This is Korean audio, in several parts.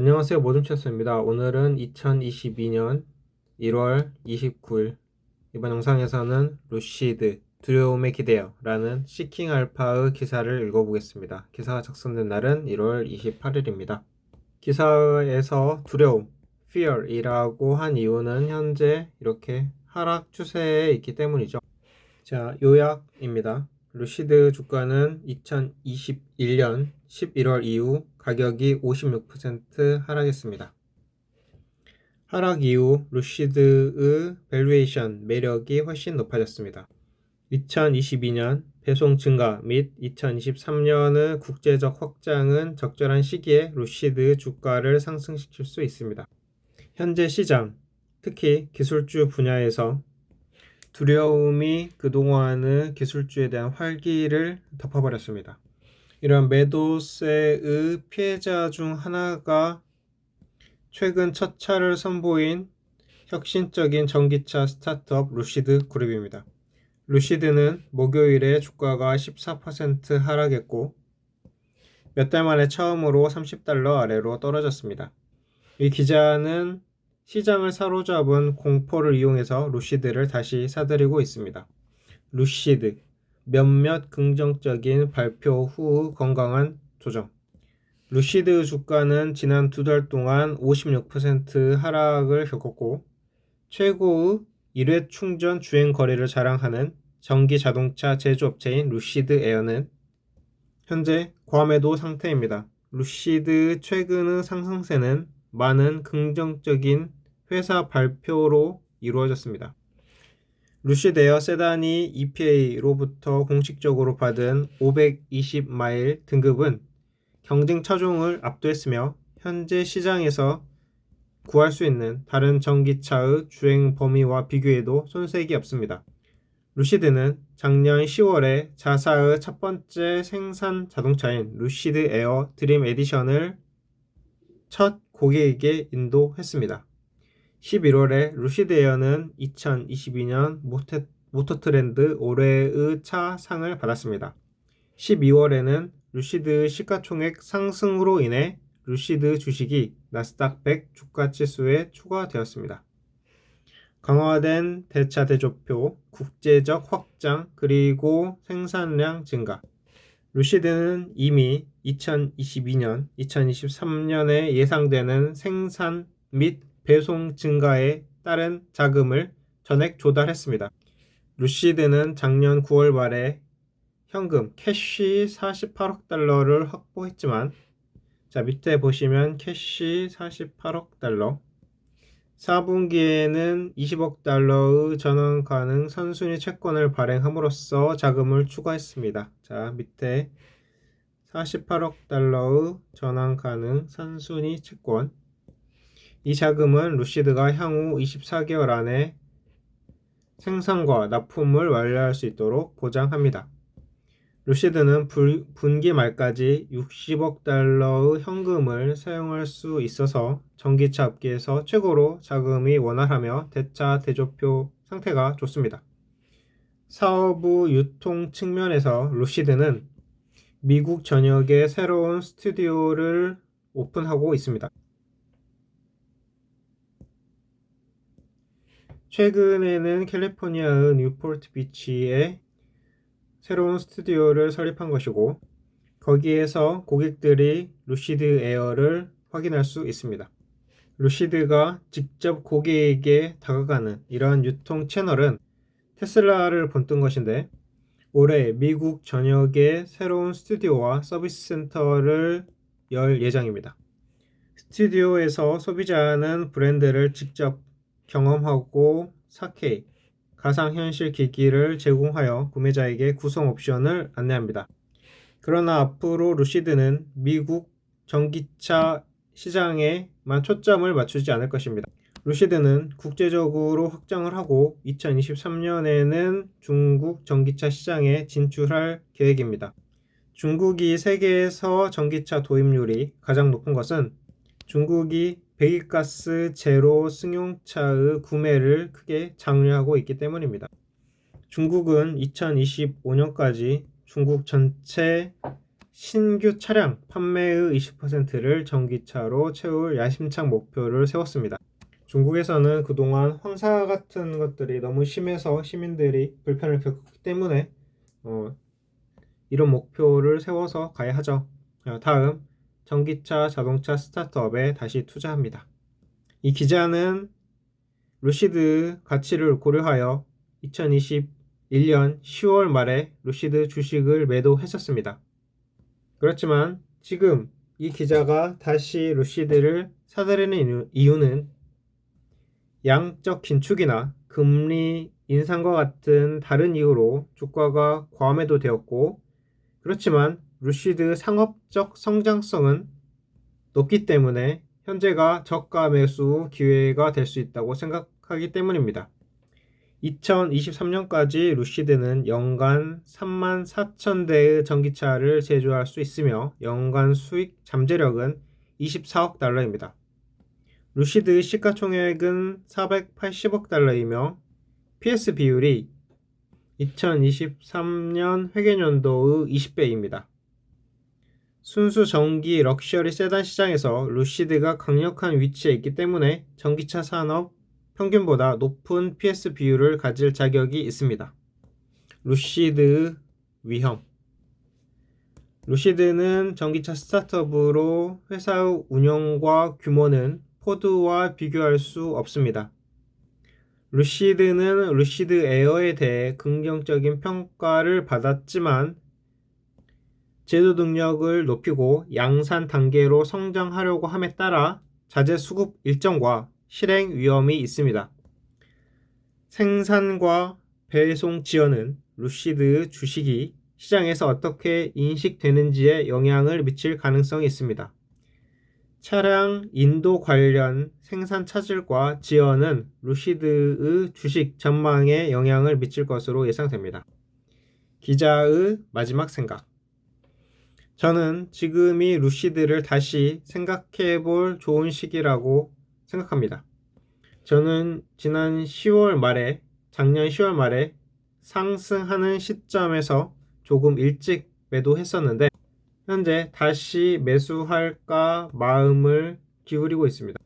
안녕하세요 모둠체스입니다. 오늘은 2022년 1월 29일 이번 영상에서는 루시드 두려움에 기대어 라는 시킹 알파의 기사를 읽어보겠습니다. 기사가 작성된 날은 1월 28일입니다. 기사에서 두려움, fear이라고 한 이유는 현재 이렇게 하락 추세에 있기 때문이죠. 자, 요약입니다. 루시드 주가는 2021년 11월 이후 가격이 56% 하락했습니다. 하락 이후 루시드의 밸류에이션 매력이 훨씬 높아졌습니다. 2022년 배송 증가 및 2023년의 국제적 확장은 적절한 시기에 루시드 주가를 상승시킬 수 있습니다. 현재 시장, 특히 기술주 분야에서 두려움이 그동안의 기술주에 대한 활기를 덮어버렸습니다. 이런 매도세의 피해자 중 하나가 최근 첫 차를 선보인 혁신적인 전기차 스타트업 루시드 그룹입니다. 루시드는 목요일에 주가가 14% 하락했고 몇 달 만에 처음으로 30달러 아래로 떨어졌습니다. 이 기자는 시장을 사로잡은 공포를 이용해서 루시드를 다시 사들이고 있습니다. 루시드 몇몇 긍정적인 발표 후 건강한 조정. 루시드 주가는 지난 두 달 동안 56% 하락을 겪었고 최고의 1회 충전 주행 거리를 자랑하는 전기 자동차 제조업체인 루시드 에어는 현재 과매도 상태입니다. 루시드 최근의 상승세는 많은 긍정적인 회사 발표로 이루어졌습니다. 루시데어 세단이 EPA로부터 공식적으로 받은 520마일 등급은 경쟁 차종을 압도했으며 현재 시장에서 구할 수 있는 다른 전기차의 주행 범위와 비교해도 손색이 없습니다. 루시드는 작년 10월에 자사의 첫 번째 생산 자동차인 루시드 에어 드림 에디션을 첫 고객에게 인도했습니다. 11월에 루시드 에어는 2022년 모테, 모터트렌드 올해의 차 상을 받았습니다. 12월에는 루시드 시가총액 상승으로 인해 루시드 주식이 나스닥 100 주가 지수에 추가되었습니다. 강화된 대차 대조표, 국제적 확장, 그리고 생산량 증가. 루시드는 이미 2022년, 2023년에 예상되는 생산 및 배송 증가에 따른 자금을 전액 조달했습니다. 루시드는 작년 9월 말에 현금 캐시 48억 달러를 확보했지만 자 밑에 보시면 캐시 48억 달러 4분기에는 20억 달러의 전환 가능 선순위 채권을 발행함으로써 자금을 추가했습니다. 자 밑에 48억 달러의 전환 가능 선순위 채권 이 자금은 루시드가 향후 24개월 안에 생산과 납품을 완료할 수 있도록 보장합니다. 루시드는 불, 분기 말까지 60억 달러의 현금을 사용할 수 있어서 전기차 업계에서 최고로 자금이 원활하며 대차 대조표 상태가 좋습니다. 사업부 유통 측면에서 루시드는 미국 전역에 새로운 스튜디오를 오픈하고 있습니다. 최근에는 캘리포니아의 뉴포트 비치에 새로운 스튜디오를 설립한 것이고 거기에서 고객들이 루시드 에어를 확인할 수 있습니다. 루시드가 직접 고객에게 다가가는 이러한 유통 채널은 테슬라를 본뜬 것인데 올해 미국 전역에 새로운 스튜디오와 서비스 센터를 열 예정입니다. 스튜디오에서 소비자는 브랜드를 직접 경험하고 4K 가상현실 기기를 제공하여 구매자에게 구성 옵션을 안내합니다. 그러나 앞으로 루시드는 미국 전기차 시장에만 초점을 맞추지 않을 것입니다. 루시드는 국제적으로 확장을 하고 2023년에는 중국 전기차 시장에 진출할 계획입니다. 중국이 세계에서 전기차 도입률이 가장 높은 것은 중국이 배기가스 제로 승용차의 구매를 크게 장려하고 있기 때문입니다. 중국은 2025년까지 중국 전체 신규 차량 판매의 20%를 전기차로 채울 야심찬 목표를 세웠습니다. 중국에서는 그동안 황사 같은 것들이 너무 심해서 시민들이 불편을 겪었기 때문에 어, 이런 목표를 세워서 가야 하죠. 어, 다음 전기차 자동차 스타트업에 다시 투자합니다. 이 기자는 루시드 가치를 고려하여 2021년 10월 말에 루시드 주식을 매도했었습니다. 그렇지만 지금 이 기자가 다시 루시드를 사들이는 이유는 양적 긴축이나 금리 인상과 같은 다른 이유로 주가가 과매도 되었고 그렇지만 루시드 상업적 성장성은 높기 때문에 현재가 저가 매수 기회가 될 수 있다고 생각하기 때문입니다. 2023년까지 루시드는 연간 3만 4천 대의 전기차를 제조할 수 있으며 연간 수익 잠재력은 24억 달러입니다. 루시드 시가총액은 480억 달러이며 PS 비율이 2023년 회계연도의 20배입니다. 순수 전기 럭셔리 세단 시장에서 루시드가 강력한 위치에 있기 때문에 전기차 산업 평균보다 높은 PS 비율을 가질 자격이 있습니다. 루시드의 위험 루시드는 전기차 스타트업으로 회사의 운영과 규모는 포드와 비교할 수 없습니다. 루시드는 루시드 에어에 대해 긍정적인 평가를 받았지만 제도 능력을 높이고 양산 단계로 성장하려고 함에 따라 자재 수급 일정과 실행 위험이 있습니다. 생산과 배송 지연은 루시드 주식이 시장에서 어떻게 인식되는지에 영향을 미칠 가능성이 있습니다. 차량 인도 관련 생산 차질과 지연은 루시드의 주식 전망에 영향을 미칠 것으로 예상됩니다. 기자의 마지막 생각. 저는 지금이 루시드를 다시 생각해 볼 좋은 시기라고 생각합니다. 저는 지난 10월 말에, 작년 10월 말에 상승하는 시점에서 조금 일찍 매도했었는데, 현재 다시 매수할까 마음을 기울이고 있습니다.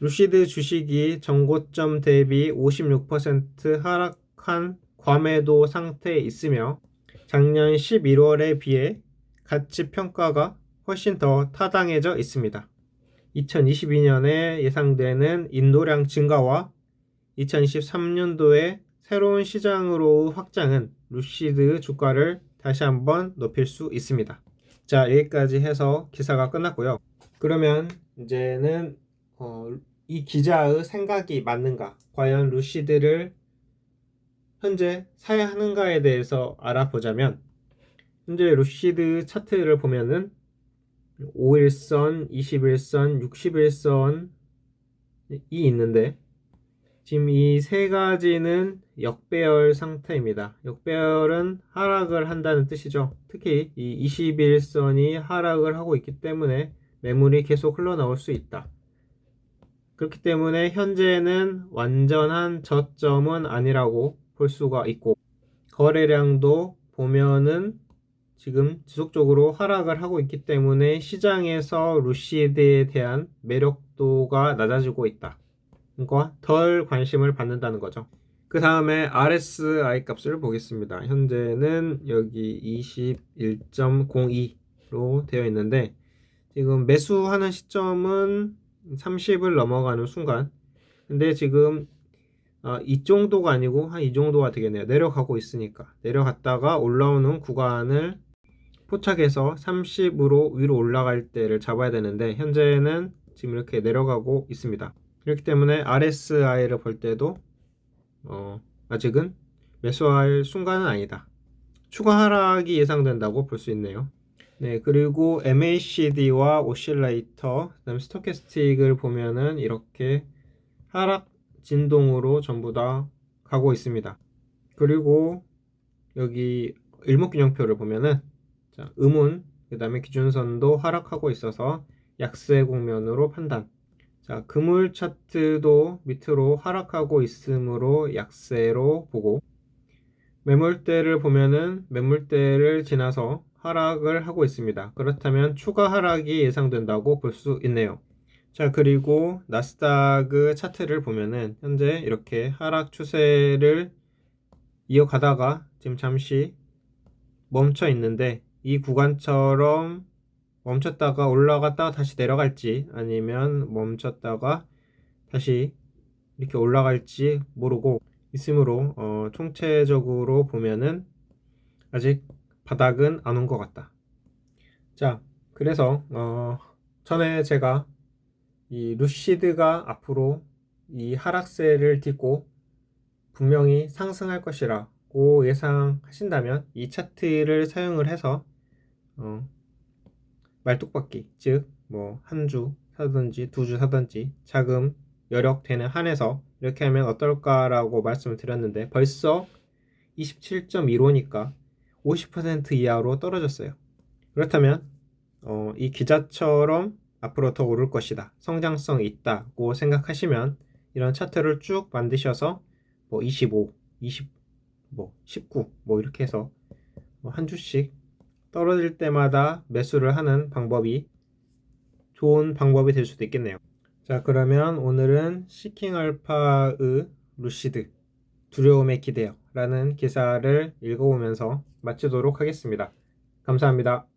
루시드 주식이 전고점 대비 56% 하락한 과매도 상태에 있으며 작년 11월에 비해 가치 평가가 훨씬 더 타당해져 있습니다. 2022년에 예상되는 인도량 증가와 2023년도에 새로운 시장으로 확장은 루시드 주가를 다시 한번 높일 수 있습니다. 자, 여기까지 해서 기사가 끝났고요. 그러면 이제는 어, 이 기자의 생각이 맞는가? 과연 루시드를 현재 사야 하는가에 대해서 알아보자면 현재 루시드 차트를 보면은 5일선, 21선, 61선이 있는데 지금 이 세 가지는 역배열 상태입니다. 역배열은 하락을 한다는 뜻이죠. 특히 이 21선이 하락을 하고 있기 때문에 매물이 계속 흘러나올 수 있다. 그렇기 때문에 현재는 완전한 저점은 아니라고 볼 수가 있고 거래량도 보면은 지금 지속적으로 하락을 하고 있기 때문에 시장에서 루시드에 대한 매력도가 낮아지고 있다. 그러니까 덜 관심을 받는다는 거죠. 그 다음에 RSI 값을 보겠습니다. 현재는 여기 21.02로 되어 있는데 지금 매수하는 시점은 30을 넘어가는 순간 근데 지금 어, 이 정도가 아니고 한 이 정도가 되겠네요. 내려가고 있으니까 내려갔다가 올라오는 구간을 포착해서 30으로 위로 올라갈 때를 잡아야 되는데 현재는 지금 이렇게 내려가고 있습니다. 그렇기 때문에 RSI를 볼 때도 어, 아직은 매수할 순간은 아니다. 추가 하락이 예상된다고 볼 수 있네요. 네, 그리고 MACD와 오실레이터, 그다음 스토캐스틱을 보면은 이렇게 하락 진동으로 전부 다 가고 있습니다. 그리고 여기 일목균형표를 보면은 자, 음운, 그 다음에 기준선도 하락하고 있어서 약세 국면으로 판단. 자, 그물 차트도 밑으로 하락하고 있으므로 약세로 보고 매물대를 보면은 매물대를 지나서 하락을 하고 있습니다. 그렇다면 추가 하락이 예상된다고 볼 수 있네요. 자, 그리고 나스닥 차트를 보면은 현재 이렇게 하락 추세를 이어가다가 지금 잠시 멈춰 있는데 이 구간처럼 멈췄다가 올라갔다가 다시 내려갈지 아니면 멈췄다가 다시 이렇게 올라갈지 모르고 있으므로 어, 총체적으로 보면은 아직 바닥은 안 온 것 같다. 자, 그래서 어, 전에 제가 이 루시드가 앞으로 이 하락세를 딛고 분명히 상승할 것이라고 예상하신다면 이 차트를 사용을 해서 어, 말뚝박기 즉 뭐 한 주 사든지 두 주 사든지 자금 여력 되는 한에서 이렇게 하면 어떨까라고 말씀을 드렸는데 벌써 27.15니까 50% 이하로 떨어졌어요. 그렇다면 어, 이 기자처럼 앞으로 더 오를 것이다. 성장성이 있다고 생각하시면 이런 차트를 쭉 만드셔서 뭐 25, 20, 뭐 19, 뭐 이렇게 해서 뭐한 주씩 떨어질 때마다 매수를 하는 방법이 좋은 방법이 될 수도 있겠네요. 자, 그러면 오늘은 시킹 알파의 루시드 두려움의 기대요 라는 기사를 읽어보면서 마치도록 하겠습니다. 감사합니다.